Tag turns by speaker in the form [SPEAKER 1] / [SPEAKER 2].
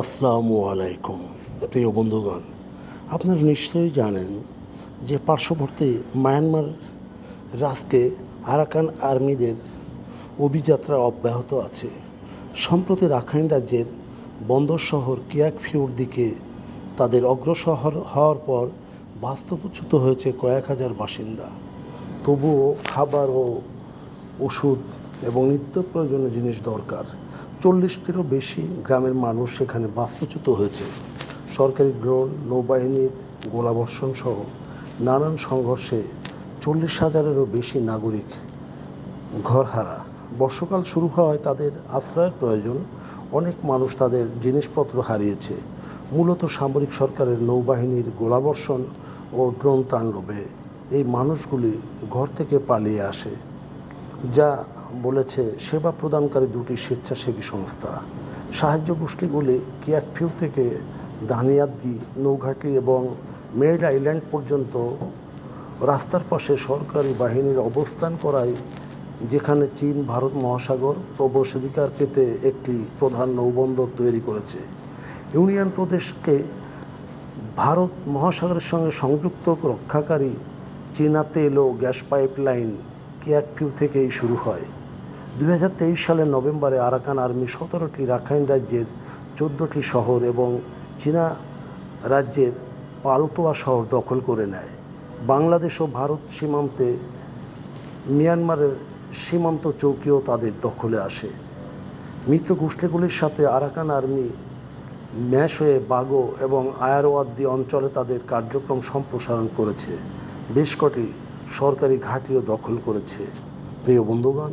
[SPEAKER 1] আসসালামু আলাইকুম, প্রিয় বন্ধুগণ। আপনারা নিশ্চয়ই জানেন যে পার্শ্ববর্তী মায়ানমার রাষ্ট্রে আরাকান আর্মিদের অভিযাত্রা অব্যাহত আছে। সম্প্রতি রাখাইন রাজ্যের বন্দর শহর কিয়াকফিউর দিকে তাদের অগ্রসর হওয়ার পর বাস্তবচ্যুত হয়েছে কয়েক হাজার বাসিন্দা। তবুও খাবার ও ওষুধ এবং নিত্য প্রয়োজনীয় জিনিস দরকার। চল্লিশটিরও বেশি গ্রামের মানুষ সেখানে বাস্তুচ্যুত হয়েছে। সরকারি ড্রোন নৌবাহিনীর গোলাবর্ষণ সহ নানান সংঘর্ষে চল্লিশ হাজারেরও বেশি নাগরিক ঘরহারা। বর্ষকাল শুরু হওয়ায় তাদের আশ্রয়ের প্রয়োজন, অনেক মানুষ তাদের জিনিসপত্র হারিয়েছে। মূলত সামরিক সরকারের নৌবাহিনীর গোলাবর্ষণ ও ড্রোন তাণ্ডবে এই মানুষগুলি ঘর থেকে পালিয়ে আসে, যা বলেছে, সেবা প্রদানকারী দুটি স্বেচ্ছাসেবী সংস্থা। সাহায্য গোষ্ঠীগুলি কিয়াকফিউ থেকে দানিয়াদ্দি, নৌঘাটি এবং মেড আইল্যান্ড পর্যন্ত রাস্তার পাশে সরকারি বাহিনীর অবস্থান করায়, যেখানে চীন, ভারত মহাসাগর প্রবেশাধিকার পেতে একটি প্রধান নৌবন্দর তৈরি করেছে। ইউনিয়ন প্রদেশকে ভারত মহাসাগরের সঙ্গে সংযুক্ত রক্ষাকারী চীনা তেল ও গ্যাস পাইপলাইন কিয়াকফিউ থেকেই শুরু হয়। দু হাজার তেইশ সালের নভেম্বরে আরাকান আর্মি সতেরোটি রাখাইন রাজ্যের চোদ্দোটি শহর এবং চীনা রাজ্যের পালতোয়া শহর দখল করে নেয়। বাংলাদেশ ও ভারত সীমান্তে, মিয়ানমারের সীমান্ত চৌকিও তাদের দখলে আসে। মিত্র গোষ্ঠীগুলির সাথে আরাকান আর্মি ম্যাশ হয়ে বাগো এবং আয়ারওয়াদ্দি অঞ্চলে তাদের কার্যক্রম সম্প্রসারণ করেছে। বেশ কটি সরকারি ঘাঁটিও দখল করেছে। প্রিয় বন্ধুগণ